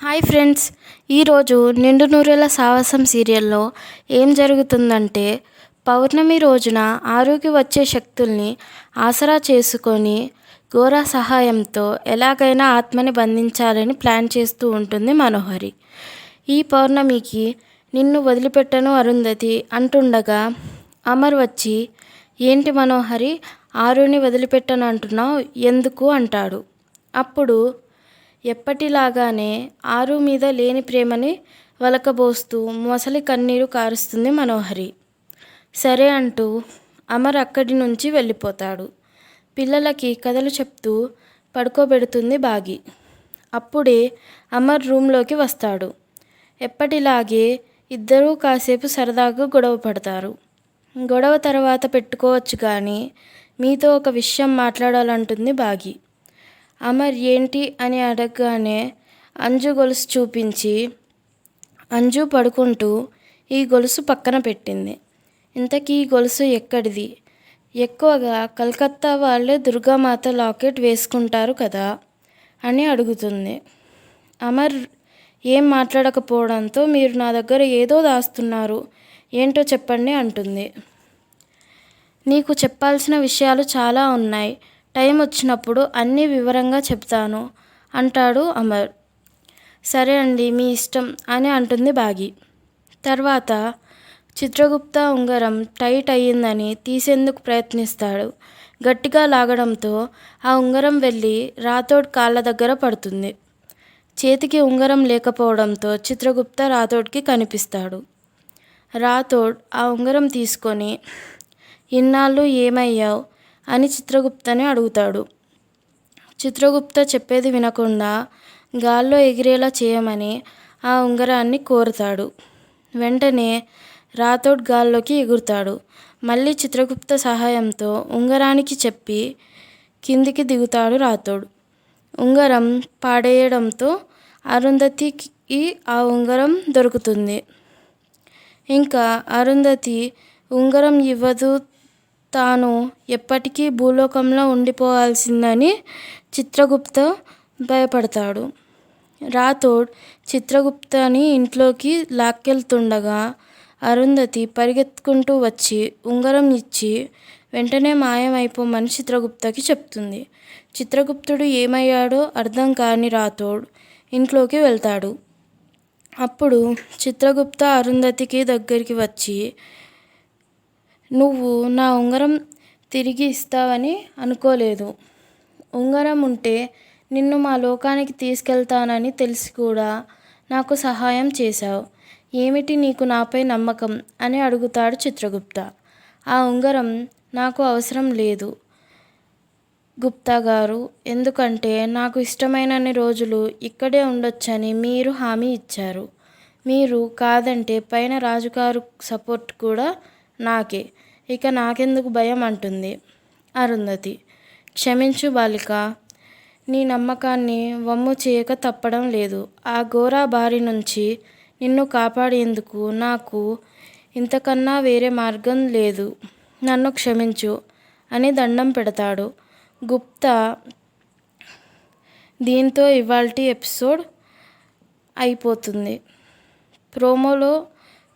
Hi friends ఈరోజు నిండు నూరెల సాహసం సీరియల్లో ఏం జరుగుతుందంటే పౌర్ణమి రోజున ఆరుకి వచ్చే శక్తుల్ని ఆసరా చేసుకొని ఘోర సహాయంతో ఎలాగైనా ఆత్మని బంధించాలని ప్లాన్ చేస్తూ ఉంటుంది మనోహరి. ఈ పౌర్ణమికి నిన్ను వదిలిపెట్టను అరుంధతి అంటుండగా అమర్ వచ్చి ఏంటి మనోహరి ఆరుని వదిలిపెట్టను అంటున్నావు? ఎందుకు? అంటాడు. అప్పుడు ఎప్పటిలాగానే ఆరు మీద లేని ప్రేమని వలకబోస్తూ మొసలి కన్నీరు కారుస్తుంది మనోహరి. సరే అంటూ అమర్ అక్కడి నుంచి వెళ్ళిపోతాడు. పిల్లలకి కథలు చెప్తూ పడుకోబెడుతుంది బాగి. అప్పుడే అమర్ రూమ్లోకి వస్తాడు. ఎప్పటిలాగే ఇద్దరూ కాసేపు సరదాగా గొడవ పడతారు. గొడవ తర్వాత పెట్టుకోవచ్చు కానీ మీతో ఒక విషయం మాట్లాడాలంటుంది బాగి. అమర్ ఏంటి అని అడగగానే అంజు గొలుసు చూపించి అంజు పడుకుంటూ ఈ గొలుసు పక్కన పెట్టింది. ఇంతకీ ఈ గొలుసు ఎక్కడిది? ఎక్కువగా కలకత్తా వాళ్ళే దుర్గామాత లాకెట్ వేసుకుంటారు కదా అని అడుగుతుంది. అమర్ ఏం మాట్లాడకపోవడంతో మీరు నా దగ్గర ఏదో దాస్తున్నారు ఏంటో చెప్పండి అంటుంది. నీకు చెప్పాల్సిన విషయాలు చాలా ఉన్నాయి. టైం వచ్చినప్పుడు అన్నీ వివరంగా చెప్తాను అంటాడు అమర్. సరే అండి మీ ఇష్టం అని అంటుంది బాగి. తర్వాత చిత్రగుప్త ఉంగరం టైట్ అయ్యిందని తీసేందుకు ప్రయత్నిస్తాడు. గట్టిగా లాగడంతో ఆ ఉంగరం వెళ్ళి రాథోడ్ కాళ్ళ దగ్గర పడుతుంది. చేతికి ఉంగరం లేకపోవడంతో చిత్రగుప్త రాథోడ్కి కనిపిస్తాడు. రాథోడ్ ఆ ఉంగరం తీసుకొని ఇన్నాళ్ళు ఏమయ్యావు? అని చిత్రగుప్తని అడుగుతాడు. చిత్రగుప్త చెప్పేది వినకుండా గాల్లో ఎగిరేలా చేయమని ఆ ఉంగరాన్ని కోరుతాడు. వెంటనే రాథోడ్ గాల్లోకి ఎగురుతాడు. మళ్ళీ చిత్రగుప్త సహాయంతో ఉంగరానికి చెప్పి కిందికి దిగుతాడు రాథోడ్. ఉంగరం పాడేయడంతో అరుంధతికి ఆ ఉంగరం దొరుకుతుంది. ఇంకా అరుంధతి ఉంగరం ఇవ్వదు తాను ఎప్పటికీ భూలోకంలో ఉండిపోవాల్సిందని చిత్రగుప్త భయపడతాడు. రాథోడ్ చిత్రగుప్తని ఇంట్లోకి లాక్కెళ్తుండగా అరుంధతి పరిగెత్తుకుంటూ వచ్చి ఉంగరం ఇచ్చి వెంటనే మాయమైపోమని చిత్రగుప్తకి చెప్తుంది. చిత్రగుప్తుడు ఏమయ్యాడో అర్థం కాని రాథోడ్ ఇంట్లోకి వెళ్తాడు. అప్పుడు చిత్రగుప్త అరుంధతికి దగ్గరికి వచ్చి నువ్వు నా ఉంగరం తిరిగి ఇస్తావని అనుకోలేదు. ఉంగరం ఉంటే నిన్ను మా లోకానికి తీసుకెళ్తానని తెలిసి కూడా నాకు సహాయం చేశావు. ఏమిటి నీకు నాపై నమ్మకం? అని అడుగుతాడు చిత్రగుప్త. ఆ ఉంగరం నాకు అవసరం లేదు గుప్తా గారు. ఎందుకంటే నాకు ఇష్టమైనన్ని రోజులు ఇక్కడే ఉండొచ్చని మీరు హామీ ఇచ్చారు. మీరు కాదంటే పైన రాజుగారు సపోర్ట్ కూడా నాకే. ఇక నాకెందుకు భయం అంటుంది అరుంధతి. క్షమించు బాలిక. నీ నమ్మకాన్ని వమ్ము చేయక తప్పడం లేదు. ఆ ఘోర బారి నుంచి నిన్ను కాపాడేందుకు నాకు ఇంతకన్నా వేరే మార్గం లేదు. నన్ను క్షమించు అని దండం పెడతాడు. గుప్తా దీంతో ఇవాల్టి ఎపిసోడ్ అయిపోతుంది. ప్రోమోలో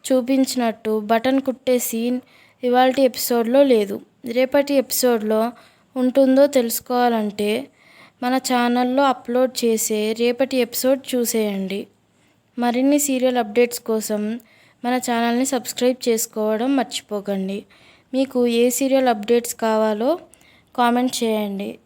చూపించినట్టు బటన్ కుట్టే సీన్ ఇవాల్టి ఎపిసోడ్లో లేదు. రేపటి ఎపిసోడ్లో ఉంటుందో తెలుసుకోవాలంటే మన ఛానల్లో అప్లోడ్ చేసే రేపటి ఎపిసోడ్ చూసేయండి. మరిన్ని సీరియల్ అప్డేట్స్ కోసం మన ఛానల్ని సబ్స్క్రైబ్ చేసుకోవడం మర్చిపోకండి. మీకు ఏ సీరియల్ అప్డేట్స్ కావాలో కామెంట్ చేయండి.